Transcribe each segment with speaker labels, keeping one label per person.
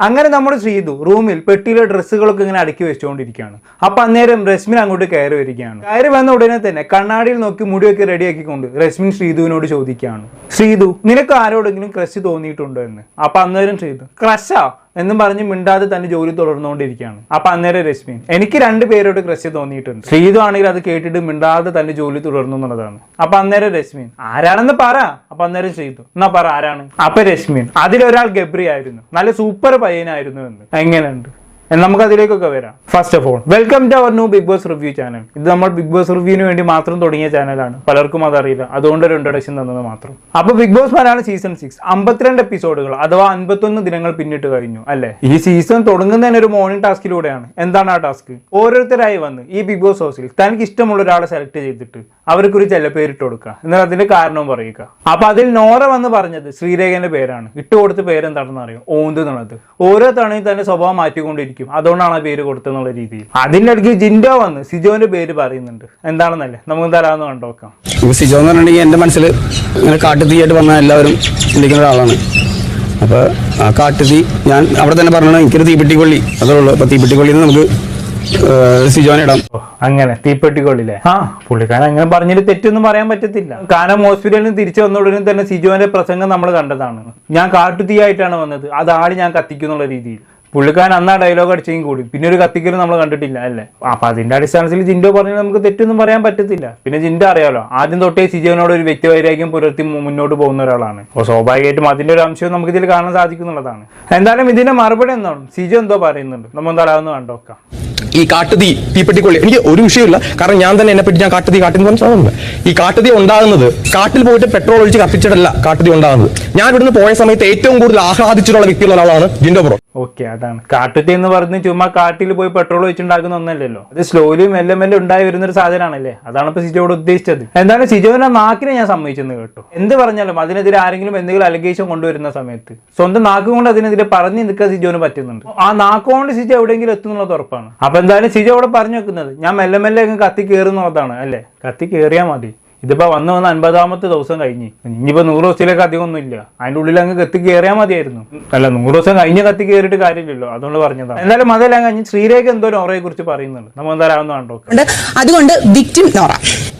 Speaker 1: അങ്ങനെ നമ്മൾ ചെയ്തു. റൂമിൽ പെട്ടിയിലെ ഡ്രസ്സുകളൊക്കെ ഇങ്ങനെ അടുക്കി വെച്ചുകൊണ്ടിരിക്കുകയാണ് അപ്പൊ അന്നേരം റസ്മിൻ അങ്ങോട്ട് കയറി വരികയാണ്. കയറി വന്ന ഉടനെ തന്നെ കണ്ണാടിയിൽ നോക്കി മുടിയൊക്കെ റെഡിയാക്കിക്കൊണ്ട് റസ്മിൻ ശ്രീതുവിനോട് ചോദിക്കുകയാണ്. ശ്രീതു നിനക്ക് ആരോടെങ്കിലും ക്രഷ് തോന്നിയിട്ടുണ്ടോ എന്ന്? അപ്പൊ അന്നേരം ശ്രീതു ക്രഷാ എന്നും പറഞ്ഞ് മിണ്ടാതെ തന്നെ ജോലി തുടർന്നുകൊണ്ടിരിക്കുകയാണ്. അപ്പൊ അന്നേരം രശ്മി എനിക്ക് രണ്ട് പേരോട് ക്രഷ് തോന്നിയിട്ടുണ്ട്. ശ്രീതു ആണെങ്കിൽ അത് കേട്ടിട്ട് മിണ്ടാതെ തന്നെ ജോലി തുടർന്നു എന്നുള്ളതാണ്. അപ്പൊ അന്നേരം രശ്മി ആരാണെന്ന് പറ. അപ്പൊ അന്നേരം ശ്രീതു എന്നാ പറ ആരാണ്? അപ്പൊ രശ്മി അതിലൊരാൾ ഗബ്രി ആയിരുന്നു. നല്ല സൂപ്പർ പയ്യനായിരുന്നു എന്ന്. എങ്ങനെയുണ്ട്? നമുക്ക് അതിലേക്കൊക്കെ വരാം. First of all welcome to our new big boss review channel ഇത് നമ്മൾ ബിഗ് ബോസ് റിവ്യൂവിന് വേണ്ടി മാത്രം തുടങ്ങിയ ചാനലാണ് പലർക്കും അതറിയില്ല. അതുകൊണ്ട് ഒരു ഇൻട്രൊഡക്ഷൻ തന്നത് മാത്രം. അപ്പൊ big boss Malayalam season six അമ്പത്തിരണ്ട് എപ്പിസോഡുകൾ അഥവാ അൻപത്തൊന്ന് ദിനങ്ങൾ പിന്നിട്ട് കഴിഞ്ഞു അല്ലെ? ഈ സീസൺ തുടങ്ങുന്നതിന് ഒരു മോർണിംഗ് ടാസ്കിലൂടെയാണ് എന്താണ് ആ ടാസ്ക് ഓരോരുത്തരായി വന്ന് ഈ ബിഗ് ബോസ് ഹൗസിൽ തനിക്ക് ഇഷ്ടമുള്ള ഒരാളെ സെലക്ട് ചെയ്തിട്ട് അവർക്ക് ഒരു ചില പേരിട്ട് കൊടുക്കുക. എന്നാൽ അതിന്റെ കാരണവും പറയുക. അപ്പൊ അതിൽ നോറ വന്ന് പറഞ്ഞത് ശ്രീരേഖന്റെ പേരാണ്. ഇട്ട് കൊടുത്ത പേരെന്താണെന്ന് അറിയാം? ഓന്ത് എന്നുള്ളത്. ഓരോ തവണയും തന്നെ സ്വഭാവം മാറ്റിക്കൊണ്ടിരിക്കും. അതുകൊണ്ടാണ് ആ പേര് കൊടുത്തെന്നുള്ള രീതിയിൽ. അതിനിടയ്ക്ക് ജിൻഡോ വന്ന് സിജോന്റെ പേര് പറയുന്നുണ്ട്. എന്താണെന്നല്ലേ? നമുക്ക് തരാമെന്ന് കണ്ടോക്കാം
Speaker 2: ഇപ്പൊ സിജോ എന്ന് പറഞ്ഞിട്ടുണ്ടെങ്കിൽ എന്റെ മനസ്സിൽ ഇങ്ങനെ കാട്ടുതീയായിട്ട് വന്ന എല്ലാവരും ചിന്തിക്കുന്ന ഒരാളാണ്. അപ്പോൾ ആ കാട്ടുതീ ഞാൻ അവിടെ തന്നെ പറഞ്ഞു എനിക്കൊരു തീപ്പെട്ടിക്കൊള്ളി. അതേ ഉള്ളൂ. അപ്പോൾ തീപ്പെട്ടിക്കൊള്ളിയിൽ നിന്ന് നമുക്ക് ഏഹ്, സിജോനെ ഇടാം.
Speaker 1: ഓ, അങ്ങനെ. തീപ്പെട്ടിക്കൊള്ളില്ലേ? ആ പുള്ളിക്കാരൻ അങ്ങനെ പറഞ്ഞിട്ട് തെറ്റൊന്നും പറയാൻ പറ്റത്തില്ല. കാരണം ഹോസ്പിറ്റലിൽ നിന്ന് തിരിച്ചു വന്ന ഉടനെ തന്നെ സിജോന്റെ പ്രസംഗം നമ്മൾ കണ്ടതാണ്. ഞാൻ കാട്ടുതീയായിട്ടാണ് വന്നത്. അത് ആളി ഞാൻ കത്തിക്കുന്നുള്ള രീതിയിൽ. പുള്ളിക്കാരൻ അന്ന് ആ ഡയലോഗ് അടിച്ചെങ്കിൽ കൂടി. പിന്നെ ഒരു കത്തിക്കലും നമ്മൾ കണ്ടിട്ടില്ല അല്ലേ? അപ്പൊ അതിന്റെ അടിസ്ഥാനത്തിൽ ജിൻഡോ പറഞ്ഞാൽ നമുക്ക് തെറ്റൊന്നും പറയാൻ പറ്റത്തില്ല. പിന്നെ ജിൻഡോ അറിയാലോ ആദ്യം തൊട്ടേ സിജോനോട് ഒരു വ്യക്തിവൈരാഗ്യം പുലർത്തി മുന്നോട്ട് പോകുന്ന ഒരാളാണ്. അപ്പോൾ സ്വാഭാവികമായിട്ടും അതിന്റെ ഒരു അംശവും നമുക്ക് ഇതിൽ കാണാൻ സാധിക്കുന്നുള്ളതാണ് എന്തായാലും ഇതിന്റെ മറുപടി എന്താണ്? സിജോ എന്തോ പറയുന്നുണ്ട്. നമ്മൾ എന്തായാലും കണ്ടോക്കാം
Speaker 3: ഈ കാട്ടുതീ തീപ്പെട്ടിക്കൊള്ളി എനിക്ക് ഒരു വിഷയമില്ല കാരണം ഞാൻ തന്നെ എന്നെ പറ്റി ഞാൻ കാട്ടുതീ കാട്ടിന്ന് പറഞ്ഞ സാധനം ഈ കാട്ടുതീ ഉണ്ടാകുന്നത് കാട്ടിൽ പോയിട്ട് പെട്രോൾ ഒഴിച്ച് കത്തിച്ചിട്ടല്ല കാട്ടുതീ ഉണ്ടാകുന്നത്. ഞാൻ ഇവിടുന്ന് പോയ സമയത്ത് ഏറ്റവും കൂടുതൽ ആഹ്ലാദിച്ചിട്ടുള്ള വ്യക്തിയുള്ള ഒരാളാണ് ജിൻഡോ ബ്രോ.
Speaker 1: ഓക്കെ അതാണ്. കാട്ടുതീ എന്ന് പറഞ്ഞ് ചുമ്മാ കാട്ടിൽ പോയി പെട്രോൾ വെച്ചുണ്ടാക്കുന്ന ഒന്നല്ലല്ലോ. അത് സ്ലോലി മെല്ലെ മെല്ലെ ഉണ്ടായി വരുന്ന ഒരു സാധനമാണല്ലേ? അതാണ് ഇപ്പൊ സിജോട് ഉദ്ദേശിച്ചത്. എന്താണ്? സിജോവിന്റെ നാക്കിനെ ഞാൻ സമ്മതിച്ചെന്ന് കേട്ടു. എന്ത് പറഞ്ഞാലും അതിനെതിരെ ആരെങ്കിലും എന്തെങ്കിലും അലഗേഷൻ കൊണ്ടുവരുന്ന സമയത്ത്. സ്വന്തം നാക്ക് കൊണ്ട് അതിനെതിരെ പറഞ്ഞു നിൽക്കാൻ സിജോന് പറ്റുന്നുണ്ട്. ആ നാക്ക് കൊണ്ട് സിജോ എവിടെയെങ്കിലും എത്തുന്നുള്ളത് ഉറപ്പാണ്. അപ്പൊ എന്തായാലും സിജോ അവിടെ പറഞ്ഞു വെക്കുന്നത് ഞാൻ മെല്ലെ മെല്ലെ കത്തി കയറുന്നതാണ് അല്ലേ? കത്തി കയറിയാൽ മതി. ഇതിപ്പോ വന്ന് വന്ന് അൻപതാമത്തെ ദിവസം കഴിഞ്ഞ്. ഇനിയിപ്പോ നൂറ് ദിവസത്തിലേക്ക് അധികം ഒന്നുമില്ല അതിന്റെ ഉള്ളിൽ അങ്ങ് കത്തി കയറിയാൽ മതിയായിരുന്നു. അല്ല നൂറ് ദിവസം കഴിഞ്ഞ് കത്തി കയറിയിട്ട് കാര്യമില്ലല്ലോ. അതുകൊണ്ട് പറഞ്ഞതാണ് എന്തായാലും അതെല്ലാം കഴിഞ്ഞ് ശ്രീരേഖ എന്തോ നോറയെ കുറിച്ച് പറയുന്നുണ്ട്. നമ്മൾ എന്തായാലും കണ്ടോ
Speaker 4: അതുകൊണ്ട് വിക്ടിം നോറ.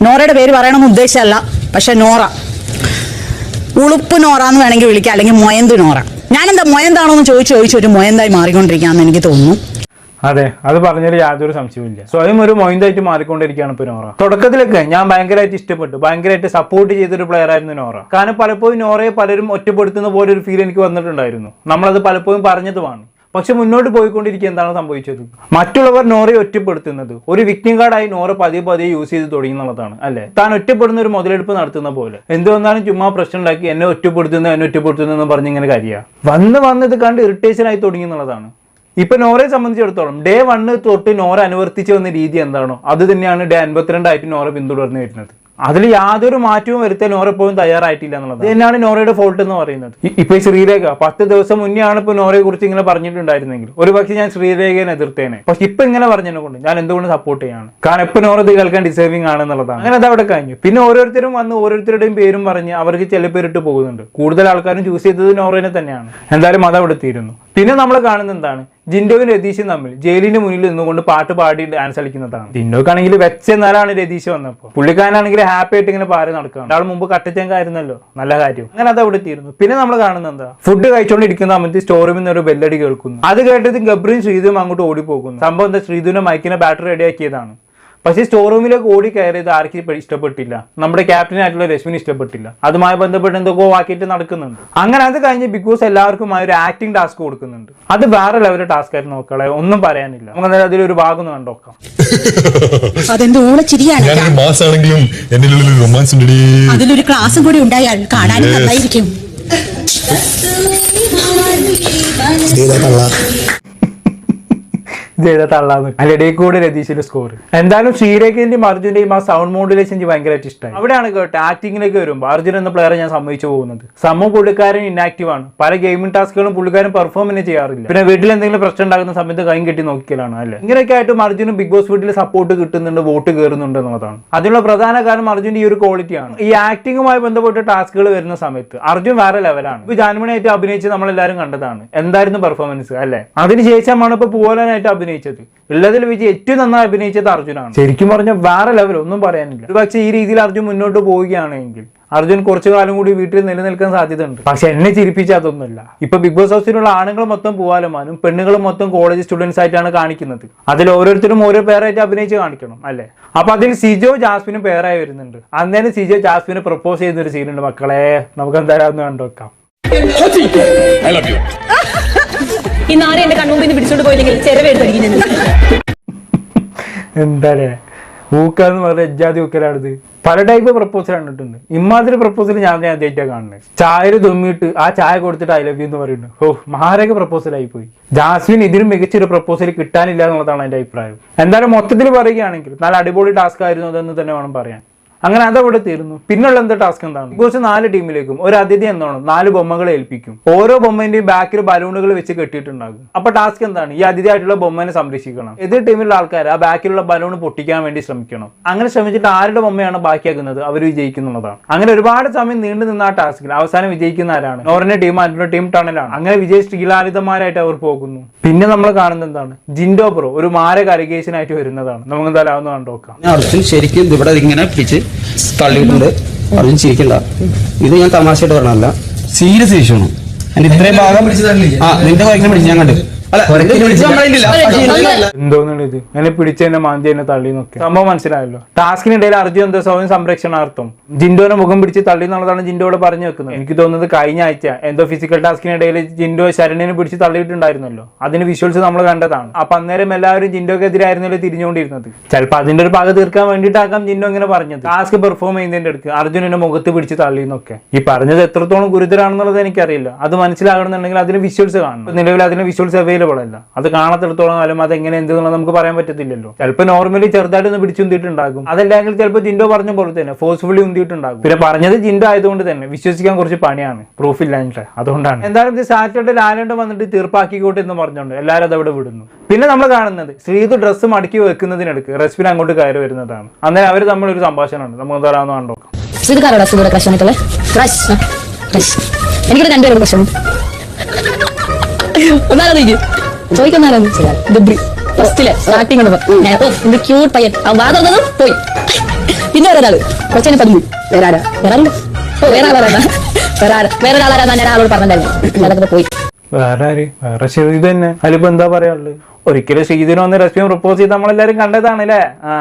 Speaker 4: നോറയുടെ പേര് പറയണമെന്ന് ഉദ്ദേശമല്ല പക്ഷെ നോറ. ഉളുപ്പ് നോറ എന്ന് വേണമെങ്കിൽ വിളിക്കാം അല്ലെങ്കിൽ മൊയന്ത് നോറ. ഞാനെന്താ മൊയന്താണോ എന്ന് ചോദിച്ചു ചോദിച്ചു ഒരു മൊയന്തായി മാറിക്കൊണ്ടിരിക്കുകയാണെന്ന് എനിക്ക് തോന്നുന്നു.
Speaker 1: അതെ അത് പറഞ്ഞതിൽ യാതൊരു സംശയവുമില്ല സ്വയം ഒരു മൊയിന്തായിട്ട് മാറിക്കൊണ്ടിരിക്കുകയാണ് ഇപ്പൊ നോറ. തുടക്കത്തിലൊക്കെ ഞാൻ ഭയങ്കരമായിട്ട് ഇഷ്ടപ്പെട്ടു. ഭയങ്കരമായിട്ട് സപ്പോർട്ട് ചെയ്തൊരു പ്ലെയർ ആയിരുന്നു നോറ. കാരണം പലപ്പോഴും നോറയെ പലരും ഒറ്റപ്പെടുത്തുന്ന പോലെ ഒരു ഫീൽ എനിക്ക് വന്നിട്ടുണ്ടായിരുന്നു. നമ്മളത് പലപ്പോഴും പറഞ്ഞതുമാണ്. പക്ഷെ മുന്നോട്ട് പോയിക്കൊണ്ടിരിക്കുക എന്താണ് സംഭവിച്ചത്? മറ്റുള്ളവർ നോറെ ഒറ്റപ്പെടുത്തുന്നത് ഒരു വിക്ടിം കാർഡായി നോറ പതിയെ പതിയെ യൂസ് ചെയ്ത് തുടങ്ങി എന്നുള്ളതാണ് അല്ലെ? താൻ ഒറ്റപ്പെടുന്ന ഒരു മുതലെടുപ്പ് നടത്തുന്ന പോലെ. എന്ത് വന്നാലും ചുമ്മാ പ്രശ്നം ഉണ്ടാക്കി എന്നെ ഒറ്റപ്പെടുത്തുന്നു എന്നെ ഒറ്റപ്പെടുത്തുന്നു എന്ന് പറഞ്ഞിങ്ങനെ കാര്യ. വന്ന് വന്നത് കണ്ട് ഇറിറ്റേഷൻ ആയി തുടങ്ങി എന്നുള്ളതാണ്. ഇപ്പൊ നോറയെ സംബന്ധിച്ചിടത്തോളം ഡേ വണ്ണ് തൊട്ട് നോറ അനുവർത്തിച്ചു വന്ന രീതി എന്താണോ? അത് തന്നെയാണ് ഡേ അൻപത്തിരണ്ടായിട്ട് നോറ പിന്തുടർന്ന് വരുന്നത്. അതിൽ യാതൊരു മാറ്റവും വരുത്താൻ നോറ ഇപ്പോഴും തയ്യാറായിട്ടില്ല എന്നുള്ളത് തന്നെയാണ് നോറയുടെ ഫോൾട്ട് എന്ന് പറയുന്നത്. ഇപ്പൊ ശ്രീരേഖ പത്ത് ദിവസം മുന്നേ ആണ് ഇപ്പൊ നോറയെ കുറിച്ച് ഇങ്ങനെ പറഞ്ഞിട്ടുണ്ടായിരുന്നെങ്കിൽ. ഒരു പക്ഷേ ഞാൻ ശ്രീരേഖയെ എതിർത്തേനെ. പക്ഷെ ഇപ്പൊ ഇങ്ങനെ പറഞ്ഞതിനെ കൊണ്ട് ഞാൻ എന്തുകൊണ്ട് സപ്പോർട്ട് ചെയ്യാണ്? കാരണം ഇപ്പൊ നോറ ഇത് കേൾക്കാൻ ഡിസേർവിംഗ് ആണെന്നുള്ളതാണ് അങ്ങനെ അത് അവിടെ കഴിഞ്ഞു. പിന്നെ ഓരോരുത്തരും വന്ന് ഓരോരുത്തരുടെയും പേരും പറഞ്ഞ് അവർക്ക് ചില പേരിട്ട് പോകുന്നുണ്ട്. കൂടുതൽ ആൾക്കാരും ചൂസ് ചെയ്തത് നോറേനെ തന്നെയാണ്. എന്തായാലും അത് അവിടെ തീരുന്നു. പിന്നെ നമ്മൾ കാണുന്നത് എന്താണ്? ജിൻഡോയും രതീഷും തമ്മിൽ. ജയിലിന്റെ മുന്നിൽ നിന്നുകൊണ്ട് പാട്ട് പാടി ഡാൻസ് കളിക്കുന്നതാണ്. വെച്ച വെച്ചെന്നാലാണ് രതീഷ് വന്നപ്പോൾ. പുള്ളിക്കാരനാണെങ്കിൽ ഹാപ്പി ആയിട്ട് ഇങ്ങനെ പാറി നടക്കുകയാണ്. ആൾ മുമ്പ് കട്ടച്ചങ്കായിരുന്നല്ലോ. നല്ല കാര്യം. അങ്ങനെ അത് അവിടെ തീരുന്നു പിന്നെ നമ്മൾ കാണുന്നത് എന്താ? ഫുഡ് കഴിച്ചുകൊണ്ടിരിക്കുന്ന സമയത്ത് സ്റ്റോറിൽ നിന്ന് ഒരു ബെല്ലടി കേൾക്കുന്നു. അത് കേട്ടത് ഗബ്രിയും ശ്രീധുവും അങ്ങോട്ട് ഓടിപ്പോകുന്നു. സംഭവം എന്താ? ശ്രീധുവിന്റെ മൈക്കിനെ ബാറ്ററി റെഡിയാക്കിയതാണ് പക്ഷേ സ്റ്റോർ റൂമിലേക്ക് ഓടി കയറിയത് ആർക്കും ഇപ്പൊ ഇഷ്ടപ്പെട്ടില്ല. നമ്മുടെ ക്യാപ്റ്റൻ ആയിട്ടുള്ള രശ്മിന് ഇഷ്ടപ്പെട്ടില്ല. അതുമായി ബന്ധപ്പെട്ട് എന്തൊക്കെ ആക്കിയിട്ട് നടക്കുന്നുണ്ട്. അങ്ങനെ അത് കഴിഞ്ഞ് ബിഗ് ബോസ് എല്ലാവർക്കും ഒരു ആക്ടിംഗ് ടാസ്ക് കൊടുക്കുന്നുണ്ട്. അത് വേറെ ലെവൽ ടാസ്ക് ആയിട്ട് നോക്കളെ ഒന്നും പറയാനില്ല. നമുക്ക് എന്തായാലും അതിലൊരു ഭാഗം ഒന്ന് കണ്ടോക്കാം
Speaker 4: അതെന്ത് അതിലൊരു ക്ലാസ്സും കൂടി ഉണ്ടായാൽ കാണാനും. നന്നായിരിക്കും.
Speaker 1: ചെയ്ത തള്ളാന്ന്. അതിലിടയിൽ കൂടെ രതീഷിന്റെ സ്കോർ എന്തായാലും ശ്രീരേഖന്റെയും അർജുന്റെയും ആ സൗണ്ട് മോഡുലേഷൻ എനിക്ക് ഭയങ്കരമായിട്ട് ഇഷ്ടമായി അവിടെയാണ് കേട്ടോ ആക്ടിങ്ങിലേക്ക് വരുമ്പോൾ അർജുൻ എന്ന പ്ലെയറെ ഞാൻ സമ്മതിച്ചു പോകുന്നത്. സമൂഹ പുള്ളിക്കാരൻ ഇനാക്റ്റീവ് ആണ്. പല ഗെയിമിംഗ് ടാസ്കുകളും പുള്ളിക്കാരൻ പെർഫോം തന്നെ ചെയ്യാറില്ല. പിന്നെ വീട്ടിൽ എന്തെങ്കിലും പ്രശ്നം ഉണ്ടാകുന്ന സമയത്ത് കൈ കെട്ടി നോക്കിയാലാണ് അല്ലേ? ഇങ്ങനെയൊക്കെ ആയിട്ടും അർജുനും ബിഗ് ബോസ് വീട്ടിൽ സപ്പോർട്ട് കിട്ടുന്നുണ്ട് വോട്ട് കയറുന്നുണ്ട് എന്നുള്ളതാണ്. അതിനുള്ള പ്രധാന കാരണം അർജുന്റെ ഈ ഒരു ക്വാളിറ്റിയാണ് ഈ ആക്ടിങ്ങുമായി ബന്ധപ്പെട്ട് ടാസ്കുകൾ വരുന്ന സമയത്ത് അർജുൻ വേറെ ലെവലാണ് ഇപ്പൊ ജാൻമണിയായിട്ട് അഭിനയിച്ച് നമ്മളെല്ലാവരും കണ്ടതാണ്. എന്തായിരുന്നു പെർഫോമൻസ് അല്ലേ? അതിനുശേഷമാണ് ഇപ്പൊ പോലാനായിട്ട് അഭിനയിച്ചത്. ഉള്ളതിൽ വെച്ച് ഏറ്റവും നന്നായി അഭിനയിച്ചത് അർജുനാണ്. ശരിക്കും പറഞ്ഞാൽ വേറെ ലെവൽ ഒന്നും പറയാനില്ല. പക്ഷേ ഈ രീതിയിൽ അർജുൻ മുന്നോട്ട് പോവുകയാണെങ്കിൽ അർജുൻ കുറച്ചു കാലം കൂടി വീട്ടിൽ നിലനിൽക്കാൻ സാധ്യതയുണ്ട്. പക്ഷെ എന്നെ ചിരിപ്പിച്ച അതൊന്നുമില്ല. ഇപ്പൊ ബിഗ് ബോസ് ഹൗസിലുള്ള ആണുങ്ങൾ മൊത്തം പൂവാലമാനും പെണ്ണുങ്ങൾ മൊത്തം കോളേജ് സ്റ്റുഡൻസ് ആയിട്ടാണ് കാണിക്കുന്നത്. അതിൽ ഓരോരുത്തരും ഓരോ പേരായിട്ട് അഭിനയിച്ച് കാണിക്കണം അല്ലേ? അപ്പൊ അതിൽ സിജോ ജാസ്മിനും പേരായി വരുന്നുണ്ട്. അന്നേരം സിജോ ജാസ്മിന് പ്രപ്പോസ് ചെയ്യുന്ന ഒരു സീനുണ്ട് മക്കളെ നമുക്ക് എന്തായാലും ഒന്ന് കണ്ടുവെക്കാം
Speaker 5: നാരെ എന്റെ നിന്ന് പിടിച്ചോണ്ട് പോയില്ലെങ്കിൽ ചെരവെടുത്തടിക്കും ഞാൻ
Speaker 1: എന്താ ഊക്കാന്ന് പറഞ്ഞ എജ്ജാതി ഊക്കലാണിത്. പല ടൈപ്പ് പ്രപ്പോസൽ കണ്ടിട്ടുണ്ട്. ഇമാതിരി പ്രപ്പോസൽ ഞാൻ ഞാൻ ആദ്യമായിട്ടാണ് കാണുന്നത്. ചായയിൽ തുമ്മിയിട്ട് ആ ചായ കൊടുത്തിട്ട് ഐ ലവ് യു എന്ന് പറയുന്നു. ഓ മഹാരക പ്രപ്പോസൽ ആയി പോയി ജാസ്മിൻ ഇതിനും മികച്ചൊരു പ്രപ്പോസൽ കിട്ടാനില്ല എന്നുള്ളതാണ് എന്റെ അഭിപ്രായം. എന്തായാലും മൊത്തത്തിൽ പറയുകയാണെങ്കിൽ നല്ല അടിപൊളി ടാസ്ക് ആയിരുന്നു അതെന്ന് തന്നെ വേണം പറയാൻ. അങ്ങനെ അതവിടെ തീരുന്നു. പിന്നുള്ള എന്താ ടാസ്ക് എന്താണ്? കുറച്ച് നാല് ടീമിലേക്കും ഒരു അതിഥി എന്നോണം നാല് ബൊമ്മകളെ ഏൽപ്പിക്കും. ഓരോ ബൊമ്മന്റെയും ബാക്കിൽ ബലൂണുകൾ വെച്ച് കെട്ടിയിട്ടുണ്ടാകും. അപ്പൊ ടാസ്ക് എന്താണ്? ഈ അതിഥിയായിട്ടുള്ള ബൊമ്മനെ സംരക്ഷിക്കണം. എതിർ ടീമിലുള്ള ആൾക്കാർ ആ ബാക്കിലുള്ള ബലൂൺ പൊട്ടിക്കാൻ വേണ്ടി ശ്രമിക്കണം. അങ്ങനെ ശ്രമിച്ചിട്ട് ആരുടെ ബൊമ്മയാണ് ബാക്കിയാക്കുന്നത് അവർ വിജയിക്കുന്നുള്ളതാണ് അങ്ങനെ ഒരുപാട് സമയം നീണ്ടു നിന്ന ആ ടാസ്കിൽ അവസാനം വിജയിക്കുന്ന ആരാണ്? നോറിന്റെ ടീം അതിന്റെ ടീം ടണലാണ് അങ്ങനെ വിജയ ശ്രീലാലിതമാരായിട്ട് അവർ പോകുന്നു. പിന്നെ നമ്മൾ കാണുന്നത് എന്താണ്? ജിൻഡോ പ്രോ ഒരു മാരക അലിഗേഷനായിട്ട് വരുന്നതാണ്. നമുക്ക് എന്തായാലും കണ്ടോക്കാം
Speaker 2: അർജുൻ ശരിക്കും ഇവിടെ ഇങ്ങനെ പിടിച്ച് തള്ളിയിട്ടുണ്ട് അർജുൻ ചിരിക്കണ്ട. ഇത് ഞാൻ തമാശയായിട്ട് പറഞ്ഞല്ല സീരിയസ് ഇഷ്യൂ ആണ്. ഇത്രയും ഭാഗം ആ നിന്റെ വൈകിനെ പിടിച്ച് ഞാൻ കണ്ടു.
Speaker 1: എന്തോന്നാണ് ഇത് എന്നെ പിടിച്ച് എന്നെ മാന്തി എന്നെ തള്ളി നോക്കി സംഭവം മനസ്സിലായല്ലോ. ടാസ്കിനിടയിൽ അർജുൻ എന്താ സ്വയം സംരക്ഷണാർത്ഥം. ജിൻഡോനെ മുഖം പിടിച്ച് തള്ളി എന്നുള്ളതാണ് ജിൻഡോട് പറഞ്ഞു വെക്കുന്നത്. എനിക്ക് തോന്നുന്നത് കഴിഞ്ഞ ആഴ്ച എന്തോ ഫിസിക്കൽ ടാസ്കിനിടയിൽ ജിൻഡോ ശരണിനെ പിടിച്ച് തള്ളിയിട്ടുണ്ടായിരുന്നല്ലോ. അതിന് വിഷ്വൽസ് നമ്മൾ കണ്ടതാണ്. അപ്പൊ അന്നേരം എല്ലാവരും ജിൻഡോക്കെതിരായിരുന്നല്ലോ തിരിഞ്ഞുകൊണ്ടിരുന്നത്. ചിലപ്പോൾ അതിന്റെ ഒരു പക തീർക്കാൻ വേണ്ടിയിട്ടാക്കാം ജിൻഡോ ഇങ്ങനെ പറഞ്ഞത്. ടാസ്ക് പെർഫോം ചെയ്യുന്നതിന്റെ അടുത്ത് അർജുനന്റെ മുഖത്ത് പിടിച്ച് തള്ളി എന്നൊക്കെ. ഈ പറഞ്ഞത് എത്രത്തോളം ഗുരുതരാണെന്നുള്ളത് എനിക്കറിയില്ല. അത് മനസ്സിലാകണമെന്നുണ്ടെങ്കിൽ അതിന് വിഷ്വൽസ് കാണണം. നിലവിൽ അതിന് വിഷ്വൽസ് അവൈലബിൾ അല്ല അത് കാണത്തിടത്തോളം കാലം അത് എങ്ങനെ എന്തെന്നുള്ളത് നമുക്ക് പറയാൻ പറ്റത്തില്ലല്ലോ. ചിലപ്പോൾ നോർമലി ചെറുതായിട്ട് ഒന്ന് പിടിച്ചുന്തിയിട്ടുണ്ടാകും അതല്ലെങ്കിൽ ചിലപ്പോൾ ജിൻഡോ പറഞ്ഞ പോലെ തന്നെ ഫോഴ്സ്ഫുള്ളി ഉന്തിയിട്ടുണ്ടാകും. പിന്നെ പറഞ്ഞത് ജിൻഡോ ആയതുകൊണ്ട് തന്നെ വിശ്വസിക്കാൻ കുറച്ച് പണിയാണ്. പ്രൂഫ് ഇല്ലാഞ്ഞിട്ട്. അതുകൊണ്ടാണ്. എന്തായാലും ഇത് സാറ്റർഡേ ലാലണ്ട് വന്നിട്ട് തീർപ്പാക്കിക്കോട്ടെ എന്ന് പറഞ്ഞുകൊണ്ട് എല്ലാവരും അതവിടെ വിടുന്നു. പിന്നെ നമ്മൾ കാണുന്നത് ശ്രീതു ഡ്രസ്സ് മടക്കി വെക്കുന്നതിനിടക്ക് റെസ്പിൻ അങ്ങോട്ട് കയറി വരുന്നതാണ്. അന്നേരം അവർ തമ്മിലൊരു സംഭാഷണമുണ്ട് നമുക്ക്
Speaker 5: തരാമെന്ന് ക്രഷ് എനിക്കൊരു രണ്ടുപേരും പ്രശ്നം ചോദിക്കുന്നാലോന്ന് ഡബ്രി ഫസ്റ്റിൽ സ്റ്റാർട്ടിങ് എന്ത് ക്യൂട്ട് പയ്യൻ. വാദം പോയി. പിന്നെ ഒരാൾ. കൊച്ചനെ പതിഞ്ഞു. വേറെ ആരാ? വേറെ? ഓ വേറെ ആളാരാ വേറെ ആരാ? വേറെ ഒരാളാരാ ഞാൻ ആളോട് പറഞ്ഞിട്ടുണ്ടായിരുന്നു. അതൊക്കെ പോയി.
Speaker 1: വേറെ ആര്? വേറെ ശ്രീത് തന്നെ. അതിലിപ്പോ എന്താ പറയാനുള്ളത്? ഒരിക്കലും ശ്രീതിന് വന്ന് രശ്മി പ്രപ്പോസ് ചെയ്ത് നമ്മളെല്ലാരും കണ്ടതാണ് അല്ലേ ആ.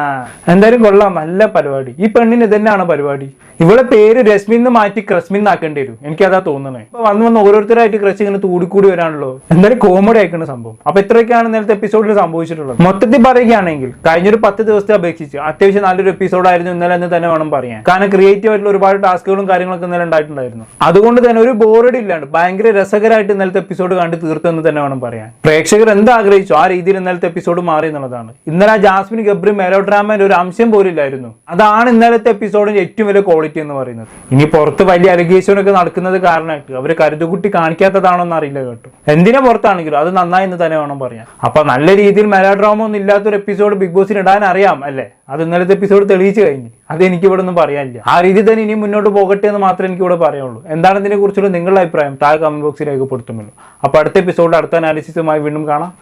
Speaker 1: എന്തായാലും കൊള്ളാം നല്ല പരിപാടി. ഈ പെണ്ണിന് ഇതന്നെയാണ് പരിപാടി. ഇവളെ പേര് രശ്മി എന്ന് മാറ്റി ക്രസ്മിൻ എന്നാക്കേണ്ടി വരും. എനിക്കതാ തോന്നുന്നത് ഇപ്പൊ വന്ന് വന്ന് ഓരോരുത്തരായിട്ട് ക്രസ് ഇങ്ങനെ തൂടിക്കൂടി വരാണല്ലോ. എന്തായാലും കോമഡി ആയിക്കുന്ന സംഭവം. അപ്പൊ ഇത്രയൊക്കെയാണ് നേരത്തെ എപ്പിസോഡിൽ സംഭവിച്ചിട്ടുള്ളത്. മൊത്തത്തിൽ പറയുകയാണെങ്കിൽ കഴിഞ്ഞൊരു പത്ത് ദിവസത്തെ അപേക്ഷിച്ച് അത്യാവശ്യം നല്ലൊരു എപ്പിസോഡായിരുന്നു ഇന്നലെ എന്ന് തന്നെ വേണം പറയാൻ. കാരണം ക്രിയേറ്റീവ് ആയിട്ടുള്ള ഒരുപാട് ടാസ്കുകളും കാര്യങ്ങളൊക്കെ ഇന്നലെ ഉണ്ടായിട്ടുണ്ടായിരുന്നു. അതുകൊണ്ട് തന്നെ ഒരു ബോറടി ഇല്ലാണ്ട് ഭയങ്കര രസകരമായിട്ട് ഇന്നലത്തെ എപ്പിസോഡ് കണ്ട് തീർത്തെന്ന് തന്നെ വേണം പറയാൻ. പ്രേക്ഷകർ എന്താഗ്രഹിച്ചു? ആ രീതിയിൽ ഇന്നലത്തെ എപ്പിസോഡ് മാറി എന്നുള്ളതാണ്. ഇന്നലെ ജാസ്മിൻ ഗബ്രി മെലോ ഒരു അംശം പോലില്ലായിരുന്നു അതാണ് ഇന്നലത്തെ എപ്പിസോഡിന്റെ ഏറ്റവും വലിയ ക്വാളിറ്റി എന്ന് പറയുന്നത്. ഇനി പുറത്ത് വലിയ അലിഗേഷൻ ഒക്കെ നടക്കുന്നത് കാരണമായിട്ട് അവർ കരുതുകുട്ടി കാണിക്കാത്തതാണോ എന്ന് അറിയില്ല കേട്ടോ. എന്തിനെ പുറത്താണെങ്കിലും അത് നന്നായി എന്ന് തന്നെ വേണം പറയാം അപ്പൊ നല്ല രീതിയിൽ മെലോ ഡ്രാമ ഒന്നും ഇല്ലാത്തൊരു എപ്പിസോഡ് ബിഗ് ബോസിന് ഇടാൻ അറിയാം അല്ലേ? അത് ഇന്നലത്തെ എപ്പിസോഡ് തെളിയിച്ചു കഴിഞ്ഞു. അത് എനിക്ക് ഇവിടെ ഒന്നും പറയാനില്ല. ആ രീതി തന്നെ ഇനി മുന്നോട്ട് പോകട്ടെ എന്ന് മാത്രമേ എനിക്ക് ഇവിടെ പറയുള്ളൂ എന്താണ് ഇതിനെ കുറിച്ചുള്ള നിങ്ങളുടെ അഭിപ്രായം? താഴെ കമന്റ് ബോക്സിൽ രേഖപ്പെടുത്തുമല്ലോ അപ്പൊ അടുത്ത എപ്പിസോഡ് അടുത്ത അനാലിസിസുമായി വീണ്ടും കാണാം.